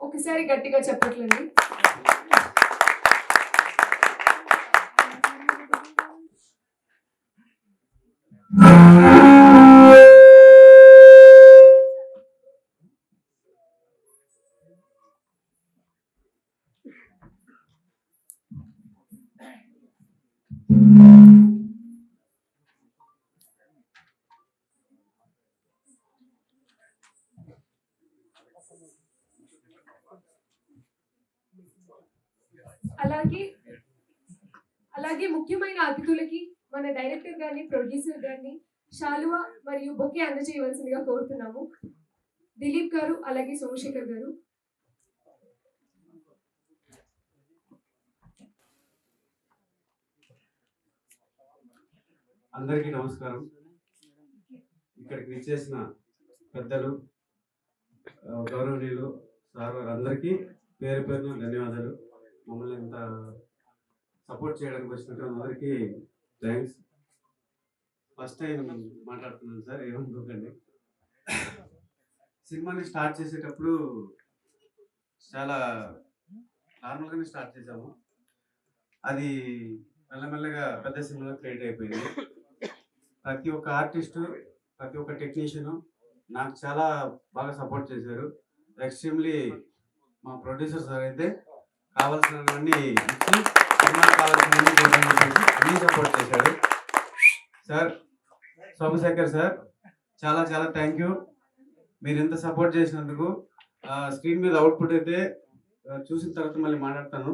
ఒకసారి గట్టిగా చెప్పట్లండి అలాగే అలాగే ముఖ్యమైన అతిథులకి మన డైరెక్టర్ గారిని ప్రొడ్యూసర్ గారిని శాలువా మరియు బొకే అందజేయవలసిందిగా కోరుతున్నాము. దిలీప్ గారు అలాగే సోమశేఖర్ గారు. అందరికీ నమస్కారం. ఇక్కడికి విచ్చేసిన పెద్దలు గౌరవనీయులు సార్ వారు అందరికీ పేరు పేరున ధన్యవాదాలు. మమ్మల్ని ఇంత సపోర్ట్ చేయడానికి వచ్చినట్టు అందరికీ థ్యాంక్స్ ఫస్ట్ టైం మాట్లాడుతున్నాను సార్ ఏమనుకోకండి సినిమాని స్టార్ట్ చేసేటప్పుడు చాలా నార్మల్గానే స్టార్ట్ చేసాము. అది మెల్లమెల్లగా పెద్ద సినిమాలో క్రియేట్ అయిపోయింది. ప్రతి ఒక్క ఆర్టిస్టు ప్రతి ఒక్క టెక్నీషియను నాకు చాలా బాగా సపోర్ట్ చేశారు. ఎక్స్ట్రీమ్లీ మా ప్రొడ్యూసర్ సార్ అయితే కావాల్సినవన్నీ ఇచ్చి సినిమాకి కావాల్సినవన్నీ అన్నీ సపోర్ట్ చేశాడు. సార్ సోమశేఖర్ సార్ చాలా చాలా థ్యాంక్ యూ మీరు ఇంత సపోర్ట్ చేసినందుకు స్క్రీన్ మీద అవుట్పుట్ అయితే చూసిన తర్వాత మళ్ళీ మాట్లాడతాను.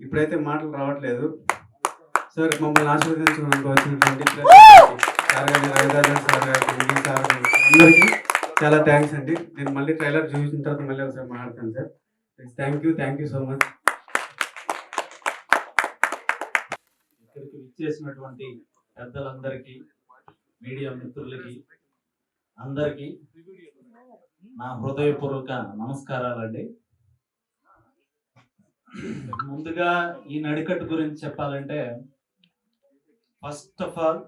ఇప్పుడైతే మాటలు రావట్లేదు. సార్ మమ్మల్ని ఆశీర్వదించడానికి వచ్చినటువంటి సార్ గారి రవిరాజన్ సార్ గారికి సార్ అందరికీ చాలా థ్యాంక్స్ అండి. నేను మళ్ళీ ట్రైలర్ చూసిన తర్వాత మళ్ళీ ఒకసారి మాట్లాడతాను sir. Thank you thank you so much ఇక్కడికి విచ్చేసినటువంటి పెద్దలందరికీ మీడియా మిత్రులకి అందరికీ నా హృదయపూర్వక నమస్కారాలండి. ముందుగా ఈ నడికట్టు గురించి చెప్పాలంటే ఫస్ట్ ఆఫ్ ఆల్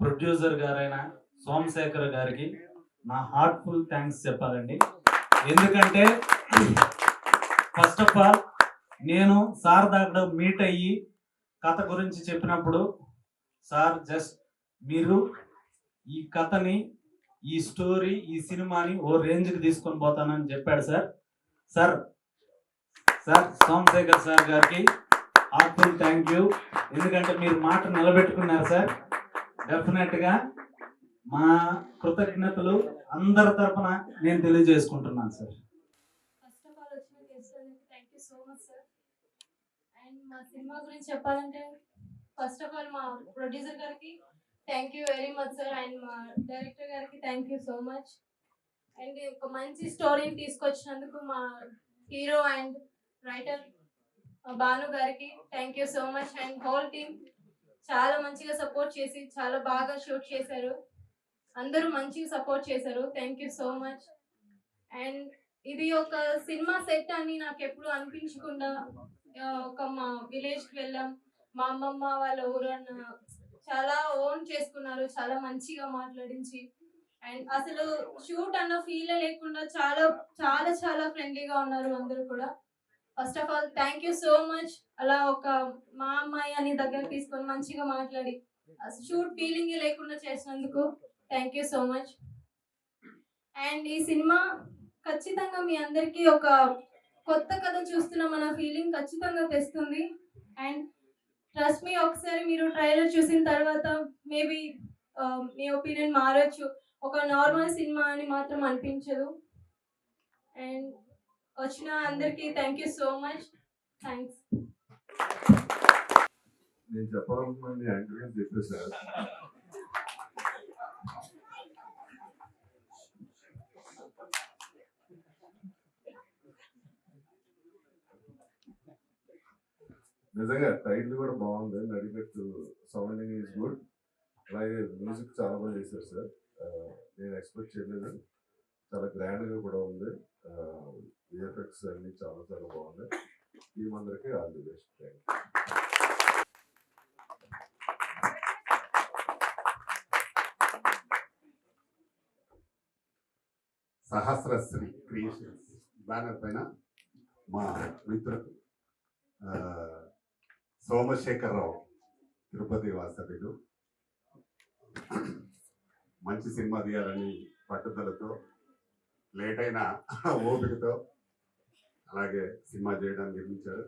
ప్రొడ్యూసర్ గారైన సోమశేఖర్ గారికి నా హార్ట్ఫుల్ థ్యాంక్స్ చెప్పాలండి. ఎందుకంటే ఫస్ట్ ఆఫ్ ఆల్ నేను సార్ దగ్గర మీట్ అయ్యి కథ గురించి చెప్పినప్పుడు సార్ జస్ట్ మీరు ఈ కథని ఈ స్టోరీ ఈ సినిమాని ఓ రేంజ్కి తీసుకొని పోతానని చెప్పాడు sir. Sir sir Somasekhar sir గారికి హార్ట్ఫుల్ థ్యాంక్ యూ ఎందుకంటే మీరు మాట నిలబెట్టుకున్నారు సార్. డెఫినెట్గా మా కృతజ్ఞతలు అందరి తరఫున నేను తెలియజేసుకుంటున్నాను సార్. మా సినిమా గురించి చెప్పాలంటే ఫస్ట్ ఆఫ్ ఆల్ మా ప్రొడ్యూసర్ గారికి thank you very much sir and మా డైరెక్టర్ గారికి thank you so much and ఒక మంచి స్టోరీని తీసుకొచ్చినందుకు మా హీరో అండ్ రైటర్ భాను గారికి thank you so much and whole team చాలా మంచిగా సపోర్ట్ చేసి చాలా బాగా షూట్ చేశారు. అందరూ మంచిగా సపోర్ట్ చేశారు. Thank you so much and ఇది ఒక సినిమా సెట్ అని నాకు ఎప్పుడు అనిపించకుండా ఒక మా విలేజ్కి వెళ్ళాం. మా అమ్మమ్మ వాళ్ళ ఊరు అన్న చాలా ఓన్ చేసుకున్నారు చాలా మంచిగా మాట్లాడించి. అండ్ అసలు షూట్ అన్న ఫీల్ లేకుండా చాలా చాలా చాలా ఫ్రెండ్లీగా ఉన్నారు అందరూ కూడా. First of all thank you so much అలా ఒక మా అమ్మాయి అని దగ్గర తీసుకొని మంచిగా మాట్లాడి షూట్ ఫీలింగ్ లేకుండా చేసినందుకు thank you so much and ఈ సినిమా ఖచ్చితంగా మీ అందరికీ ఒక కొత్త కథ చూస్తున్న మన ఫీలింగ్ ఖచ్చితంగా తెస్తుంది. అండ్ ట్రస్ట్ మీ ఒకసారి మీరు ట్రైలర్ చూసిన తర్వాత మేబీ మీ ఒపీనియన్ మారచ్చు. ఒక నార్మల్ సినిమా అని మాత్రం అనిపించదు. అండ్ వచ్చిన అందరికీ thank you so much thanks నేను చెప్పాలనుకున్నాను నిజంగా టైటిల్ కూడా బాగుంది. నడిపెట్టు సౌండింగ్ ఈజ్ గుడ్ అలాగే మ్యూజిక్ చాలా బాగా చేశారు సార్. నేను ఎక్స్పెక్ట్ చేయలేదు. చాలా గ్రాండ్గా కూడా ఉంది. విఎఫ్ఎక్స్ అన్ని చాలా చాలా బాగున్నాయి టీం అందరికీ all the best thank Sahasrasri creations banner పైన మా మిత్రుడు సోమశేఖరరావు తిరుపతి వాస్తవ్యులు మంచి సినిమా తీయాలని పట్టుదలతో లేట్ అయిన ఓపికతో అలాగే సినిమా చేయడానికి నిర్మించాడు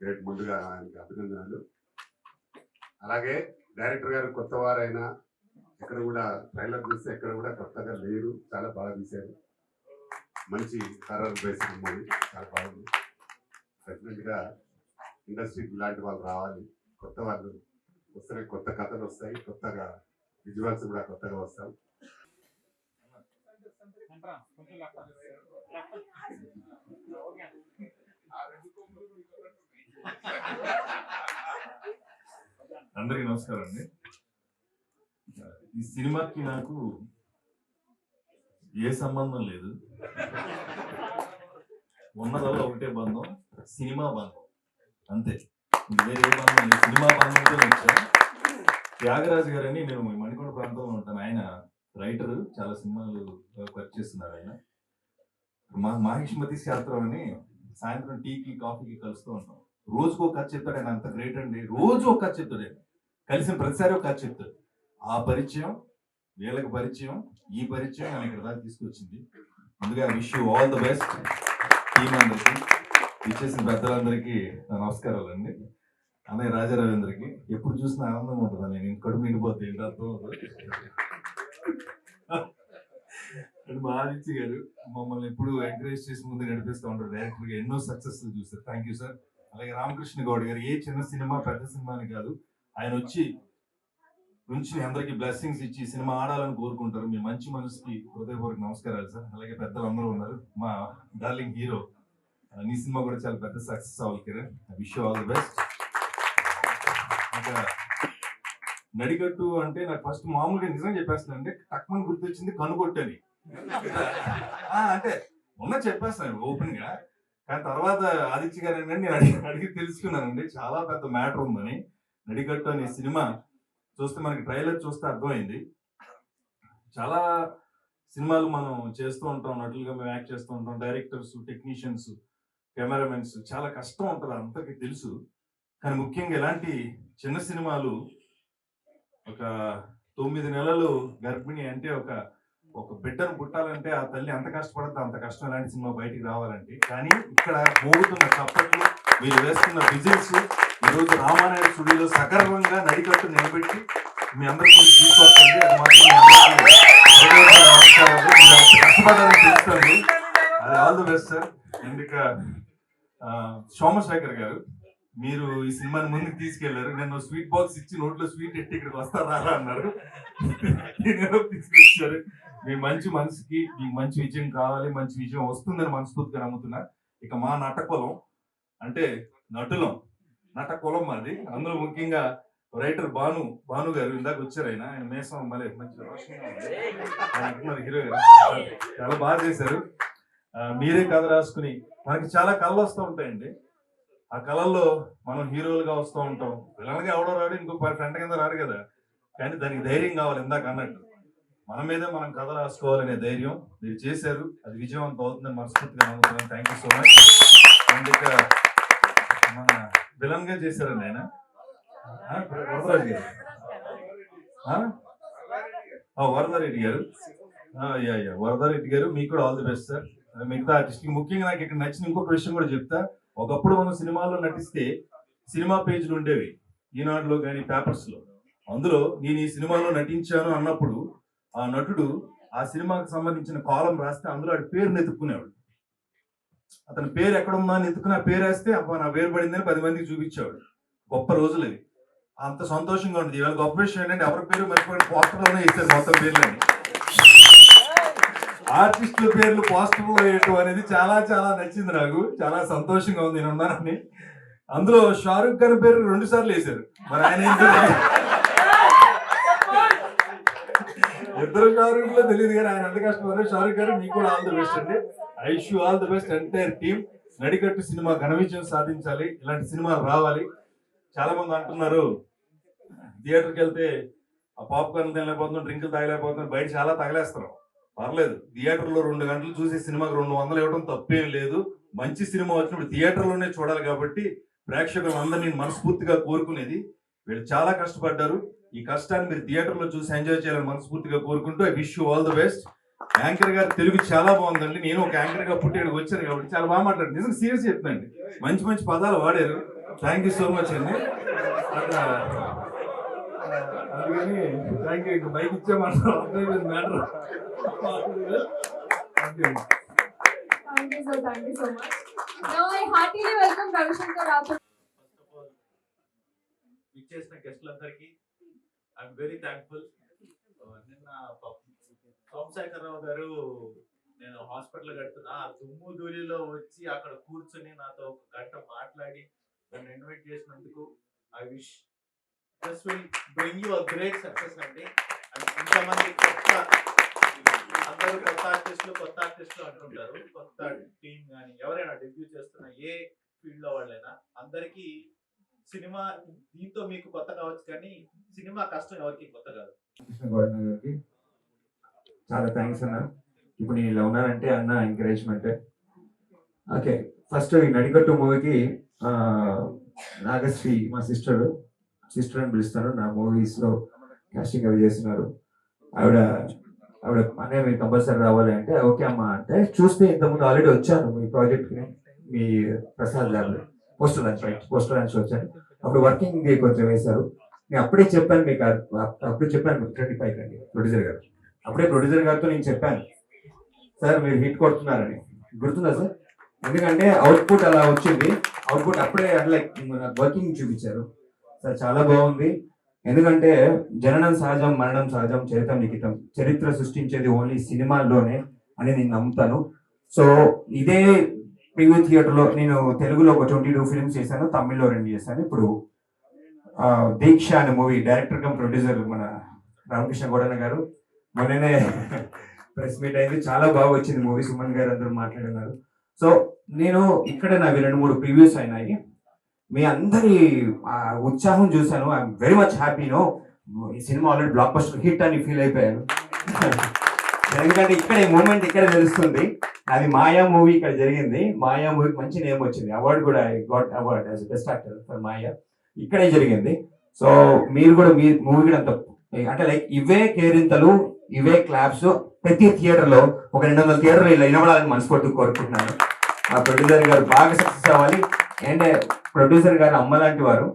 గ్రేట్ ముందుగా ఆయనకి అభినందనలు. అలాగే డైరెక్టర్ గారు కొత్త వారైనా ఎక్కడ కూడా ట్రైలర్ చూస్తే ఎక్కడ కూడా కొత్తగా లేరు. చాలా బాగా తీశారు. మంచి హర్రర్ బేస్ మూవీ. చాలా బాగుంది. డెఫినెట్గా ఇండస్ట్రీకి ఇలాంటి వాళ్ళు రావాలి. కొత్త వాళ్ళు వస్తే కొత్త కథలు వస్తాయి. కొత్తగా విజువల్స్ కూడా కొత్తగా వస్తాం అందరికీ నమస్కారం అండి. ఈ సినిమాకి నాకు ఏ సంబంధం లేదు. ఉన్నదల్లో ఒకటే బంధం సినిమా బంధం. అంతే. వేరే ఏ సినిమా పనులతో వచ్చా. త్యాగరాజు గారని నేను ఈ మణికొండ ప్రాంతంలో ఉంటాను. ఆయన రైటర్ చాలా సినిమాలు వర్క్ చేస్తున్నారు ఆయన. మా మహేష్మతి శాస్త్రం అని సాయంత్రం టీకి కాఫీకి కలుస్తూ ఉంటాం. రోజుకు ఒక కథ చెప్తాడు. ఆయన అంత గ్రేట్ అండి. రోజు ఒక కథ చెప్తాడు ఆయన. కలిసిన ప్రతిసారి ఒక కథ చెప్తాడు. ఆ పరిచయం వీళ్ళకి పరిచయం ఈ పరిచయం నన్ను ఇక్కడ దాకా తీసుకొచ్చింది. ముందుగా wish you all the best team అందరికీ. ఇచ్చేసిన పెద్దలందరికీ నమస్కారాలు అండి అన్నయ్య రాజారవీంద్రకి ఎప్పుడు చూసినా ఆనందం ఉంటుంది? నేను కడుపు నిండిపోతే ఏంటి అర్థం అవుతుంది. అండ్ మా ఆదిత్య గారు మమ్మల్ని ఎప్పుడు ఎంకరేజ్ చేసి ముందు నడిపిస్తూ ఉంటారు. డైరెక్టర్గా ఎన్నో సక్సెస్ చూస్తారు థ్యాంక్ యూ సార్ అలాగే రామకృష్ణ గౌడ్ గారు ఏ చిన్న సినిమా పెద్ద సినిమా అని కాదు ఆయన వచ్చి నుంచి అందరికి బ్లెస్సింగ్స్ ఇచ్చి సినిమా ఆడాలని కోరుకుంటారు. మీ మంచి మనసుకి హృదయపూర్వక నమస్కారాలు సార్ అలాగే పెద్దలు అందరూ ఉన్నారు. మా డార్లింగ్ హీరో నీ సినిమా కూడా చాలా పెద్ద సక్సెస్ అవ్వాలి Kiran wish all the best. ఇంకా నడికట్టు అంటే నాకు ఫస్ట్ మామూలుగా నిజం చెప్పేస్తాను అంటే టక్మని గుర్తొచ్చింది కనుగొట్టని. అంటే ఉన్న చెప్పేస్తాను ఓపెన్గా కానీ తర్వాత ఆదిత్య గారు ఏంటంటే నేను అడిగి అడిగి తెలుసుకున్నానండి. చాలా పెద్ద మ్యాటర్ ఉందని. నడికట్టు అనే సినిమా చూస్తే మనకి ట్రైలర్ చూస్తే అర్థమైంది. చాలా సినిమాలు మనం చేస్తూ ఉంటాం. నటులుగా మేము యాక్ట్ చేస్తూ ఉంటాం. డైరెక్టర్స్ టెక్నీషియన్స్ కెమెరామెన్స్ చాలా కష్టం ఉంటుంది అందరికీ తెలుసు. కానీ ముఖ్యంగా ఇలాంటి చిన్న సినిమాలు ఒక తొమ్మిది నెలలు గర్భిణి అంటే ఒక ఒక బిడ్డను పుట్టాలంటే ఆ తల్లి ఎంత కష్టపడద్దు అంత కష్టం ఇలాంటి సినిమా బయటికి రావాలంటే. కానీ ఇక్కడ మోగుతున్న చప్పట్లు మీరు వేస్తున్న విజిల్స్ ఈరోజు రామానాయుడు స్టూడియోలో సగర్వంగా నడికట్టు నిలబెట్టి మీ అందరికీ తీసుకొస్తుంది. అది మాత్రం కష్టపడాలని తెలుస్తుంది. అది ఆల్ ది బెస్ట్ సార్. ఎందుక సోమశేఖర్ గారు మీరు ఈ సినిమాని ముందుకు తీసుకెళ్ళారు. నేను స్వీట్ బాక్స్ ఇచ్చి నోట్లో స్వీట్ ఎట్టి ఇక్కడికి వస్తారా అన్నారు. తీసుకొచ్చారు? మీ మంచి మనసుకి మీకు మంచి విజయం కావాలి మంచి విజయం వస్తుందని మనస్ఫూర్తిగా నమ్ముతున్నా. ఇక మా నటకులం అంటే నటులం నటకులం మాది. అందులో ముఖ్యంగా రైటర్ భాను భాను గారు ఇందాక వచ్చారు ఆయన. ఆయన మేసం మళ్ళీ మంచి రోషంగా హీరో గారు. చాలా బాగా చేశారు. మీరే కథ రాసుకుని మనకి చాలా కళలు వస్తూ ఉంటాయండి. ఆ కళల్లో మనం హీరోలుగా వస్తూ ఉంటాం. పిల్లలకి ఎవడో రాడు ఇంకో పది ఫ్రెండ్ కింద రాడు కదా. కానీ దానికి ధైర్యం కావాలి ఇందాక అన్నట్టు. మన మీదే మనం కథ రాసుకోవాలనే ధైర్యం మీరు చేశారు. అది విజయవంతం అవుతుందని మనస్ఫూర్తిగా నమ్ముతున్నాను. Thank you so much and ఇక మన విలన్గా చేశారండి ఆయన. ఆ, వరదరాజు గారు. వరదారెడ్డి గారు. యా యా వరదారెడ్డి గారు మీకు కూడా ఆల్ ది బెస్ట్ సార్. మిగతా ఆర్టిస్ట్ ముఖ్యంగా నాకు ఇక్కడ నచ్చిన ఇంకొక విషయం కూడా చెప్తా. ఒకప్పుడు మనం సినిమాల్లో నటిస్తే సినిమా పేజీలు ఉండేవి ఈనాడులో కానీ పేపర్స్లో అందులో నేను ఈ సినిమాలో నటించాను అన్నప్పుడు ఆ నటుడు ఆ సినిమాకి సంబంధించిన కాలం రాస్తే అందులో ఆడి పేరుని ఎత్తుక్కునేవాడు. అతని పేరు ఎక్కడ ఉందా అని ఎత్తుకుని ఆ పేరు వేస్తే అబ్బా నా పేరు పడిందని పది మందికి చూపించేవాడు. గొప్ప రోజులు అంత సంతోషంగా ఉండేది. ఇవాళ గొప్ప విషయం ఏంటంటే ఎవరి పేరు మర్చిపోయిన పోస్టర్లోనే ఇస్తారు మొత్తం పేర్లని ఆర్టిస్టుల పేర్లు పోస్టర్లో వేయటం అనేది చాలా చాలా నచ్చింది నాకు. చాలా సంతోషంగా ఉంది నేను ఉన్నానని. అందులో షారుఖ్ ఖాన్ పేరు రెండు సార్లు వేశారు. మరి ఆయన ఇద్దరు షారుఖ్లో తెలియదు కానీ ఆయన ఎంత కష్టపడారు షారూక్ గారు మీకు కూడా ఆల్ ది బెస్ట్ అండి. I wish all the best entire team Nadikattu cinema ఘన విజయం సాధించాలి. ఇలాంటి సినిమాలు రావాలి. చాలా మంది అంటున్నారు థియేటర్కి వెళ్తే ఆ పాప్కార్న్ తినలేకపోతున్నాం డ్రింకులు తాగలేకపోతున్నాం బయట చాలా తగలేస్తారు పర్లేదు. థియేటర్లో రెండు గంటలు చూసే సినిమాకి రెండు వందలు ఇవ్వడం తప్పేం లేదు. మంచి సినిమా వచ్చినప్పుడు థియేటర్లోనే చూడాలి కాబట్టి ప్రేక్షకులందరినీ మనస్ఫూర్తిగా కోరుకునేది. వీళ్ళు చాలా కష్టపడ్డారు. ఈ కష్టాన్ని మీరు థియేటర్లో చూసి ఎంజాయ్ చేయాలని మనస్ఫూర్తిగా కోరుకుంటూ I wish you all the best. Anchor గారు తెలుగు చాలా బాగుందండి. నేను ఒక యాంకర్గా పుట్టి ఇక్కడికి వచ్చాను కాబట్టి చాలా బాగా మాట్లాడు నిజంగా సీరియస్ చెప్తానండి మంచి మంచి పదాలు వాడారు. థ్యాంక్ యూ సో మచ్ అండి. అందుకని థ్యాంక్ యూ బైక్ ఇచ్చామన్నారు మ్యాటర్. ఫస్ట్ ఆఫ్ ఆల్ ఇచ్చేసిన గెస్టులందరికీ ఐఎమ్ వెరీ థ్యాంక్ఫుల్ నిన్న సోమశేఖరరావు గారు నేను హాస్పిటల్ కడుతున్నా. ఆ దుమ్ము ధూళిలో వచ్చి అక్కడ కూర్చొని నాతో ఒక గంట మాట్లాడి నన్ను ఇన్వైట్ చేసినందుకు I wish this will bring you a great success అండి. ఇంతమంది కొత్త అందరూ కొత్త ఆర్టిస్టులు కొత్త ఆర్టిస్టులు అంటుంటారు. కొత్త టీం కానీ ఎవరైనా డెబ్యూ చేస్తున్న ఏ ఫీల్డ్లో వాళ్ళైనా అందరికీ సినిమా దీంతో మీకు కొత్త కావచ్చు కానీ సినిమా కష్టం ఎవరికి కొత్త కాదు. గారికి చాలా థ్యాంక్స్ అన్న. ఇప్పుడు నేను ఇలా ఉన్నానంటే అన్న ఎంకరేజ్మెంట్ ఓకే ఫస్ట్ ఈ నడికట్టు మూవీకి నాగశ్రీ మా సిస్టర్ సిస్టర్ అని పిలుస్తాను నా మూవీస్లో కాస్టింగ్ అవి చేస్తున్నారు. ఆవిడ ఆవిడ అనే మీరు కంపల్సరీ రావాలి అంటే ఓకే అమ్మా అంటే చూస్తే ఇంతకుముందు ఆల్రెడీ వచ్చాను మీ ప్రాజెక్ట్ మీ ప్రసాద్ గారు poster launch right poster launch వచ్చాను. అప్పుడు వర్కింగ్ డే కొంచెం వేశారు. నేను అప్పుడే చెప్పాను మీకు అప్పుడే చెప్పాను ట్వంటీ థర్టీ ఫైవ్ అండి ప్రొడ్యూసర్ గారు. అప్పుడే ప్రొడ్యూసర్ గారితో నేను చెప్పాను సార్ మీరు హిట్ కొడుతున్నారని. గుర్తుందా సార్? ఎందుకంటే అవుట్పుట్ అలా వచ్చింది. అవుట్పుట్ అప్పుడే లైక్ వర్కింగ్ చూపించారు. సార్ చాలా బాగుంది. ఎందుకంటే జననం సహజం మరణం సహజం చరిత్ర లిఖితం. చరిత్ర సృష్టించేది ఓన్లీ సినిమాల్లోనే అని నేను నమ్ముతాను. సో ఇదే పివి థియేటర్లో నేను తెలుగులో ఒక ట్వంటీ టూ ఫిల్మ్స్ చేశాను తమిళ్ళో రెండు చేశాను. ఇప్పుడు దీక్ష అనే మూవీ డైరెక్టర్ కమ్ ప్రొడ్యూసర్ మన రామకృష్ణ గౌడన్న గారు. మొన్ననే ప్రెస్ మీట్ అయింది. చాలా బాగా వచ్చింది మూవీ. సుమన్ గారు అందరూ మాట్లాడినారు. సో నేను ఇక్కడ నావి రెండు మూడు ప్రివ్యూస్ అయినాయి. మీ అందరి ఉత్సాహం చూశాను. I'm very much happy no ఈ cinema already blockbuster hit అని ఫీల్ అయిపోయాను. ఎందుకంటే ఇక్కడ ఈ మూమెంట్ ఇక్కడ తెలుస్తుంది. అది మాయా మూవీ ఇక్కడ జరిగింది. మాయా మూవీకి మంచి నేమ్ వచ్చింది. అవార్డు కూడా I got award as best actor for Maya. ఇక్కడే జరిగింది. సో మీరు కూడా మీ మూవీ కూడా అంత అంటే లైక్ ఇవే కేరింతలు ఇవే క్లాప్స్ ప్రతి థియేటర్లో ఒక రెండు వందల థియేటర్లు ఇలా వినబడాలని మనస్ఫూర్తిగా కోరుకుంటున్నాను. ఆ ప్రొడ్యూసర్ గారు బాగా సక్సెస్ అవ్వాలి. అండ్ ప్రొడ్యూసర్ గారు అమ్మ లాంటి వారు.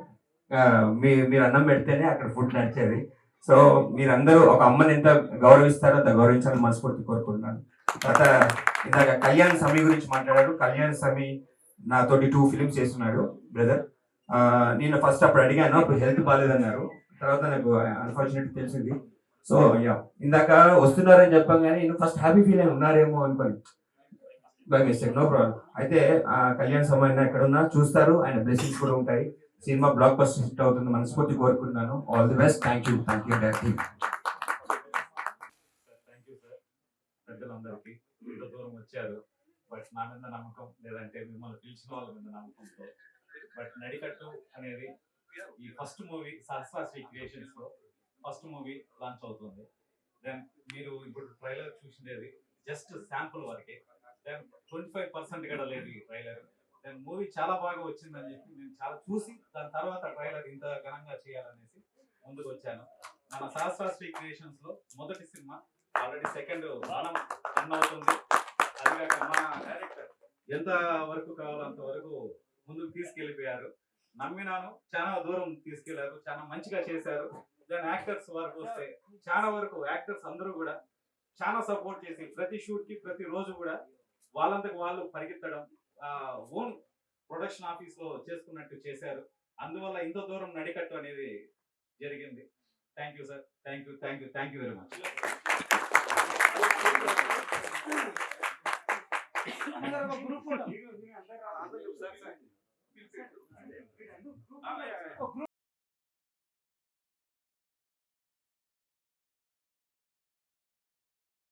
మీ మీరు అన్నం పెడితేనే అక్కడ ఫుడ్ నడిచేది. సో మీరందరూ ఒక అమ్మని ఎంత గౌరవిస్తారో అంత గౌరవించాలని మనస్ఫూర్తి కోరుకుంటున్నాను. తర్వాత ఇందాక కళ్యాణ్ సమీ గురించి మాట్లాడాడు కళ్యాణ్ సమీ నాతోటి టూ ఫిలిమ్స్ చేస్తున్నాడు బ్రదర్ నేను ఫస్ట్ అప్పుడు అడిగాను అప్పుడు హెల్త్ బాగాలేదన్నారు తర్వాత నాకు అన్ఫార్చునేట్ తెలిసింది. సో యా ఇందాక వస్తున్నారని చెప్పాం కానీ నేను ఫస్ట్ హ్యాపీ ఫీల్ అయి ఉన్నారేమో అనుకోని. బై మిస్టేక్ నో ప్రాబ్లం అయితే ఆ కళ్యాణ్ సమయం ఎక్కడ ఉన్నా చూస్తారు. ఆయన బ్లెస్సింగ్స్ కూడా ఉంటాయి. సినిమా బ్లాక్ బస్టర్ హిట్ అవుతుంది. మనస్ఫూర్తి కోరుకుంటున్నాను. All the best thank you thank you direct thank you sir ఇంత దూరం వచ్చారు. బట్ నా మీద నమ్మకం లేదంటే మిమ్మల్ని పిలిచిన వాళ్ళ మీద నమ్మకంతో బట్ నడికట్టు అనేది ఈ ఫస్ట్ మూవీ సహస్రాశ్రీ క్రియేషన్స్లో ఫస్ట్ మూవీ లాంచ్ అవుతుంది. దెన్ మీరు ఇప్పుడు ట్రైలర్ చూసిండేది జస్ట్ శాంపుల్ వరకే. దెన్ ట్వంటీ ఫైవ్ పర్సెంట్ కూడా లేదు ఈ ట్రైలర్ దెన్ మూవీ చాలా బాగా వచ్చిందని చెప్పి నేను చాలా చూసి దాని తర్వాత ట్రైలర్ ఇంత ఘనంగా చేయాలనేసి ముందుకు వచ్చాను. మన సహస్రాశ్రీ క్రియేషన్స్లో మొదటి సినిమా ఆల్రెడీ సెకండ్ బాణం రన్ అవుతుంది. అది కాక మన డైరెక్టర్ ఎంత వరకు కావాలో అంత వరకు ముందుకు తీసుకెళ్ళిపోయారు. నమ్మినాను చాలా దూరం తీసుకెళ్ళారు చాలా మంచిగా చేశారు. దాని యాక్టర్స్ వరకు వస్తే చాలా వరకు యాక్టర్స్ అందరూ కూడా చాలా సపోర్ట్ చేసి ప్రతి షూట్కి ప్రతి రోజు కూడా వాళ్ళంతకు వాళ్ళు పరిగెత్తడం ఓన్ ప్రొడక్షన్ ఆఫీస్లో చేసుకున్నట్టు చేశారు. అందువల్ల ఇంత దూరం నడికట్టు అనేది జరిగింది. Thank you sir thank you thank you thank you very much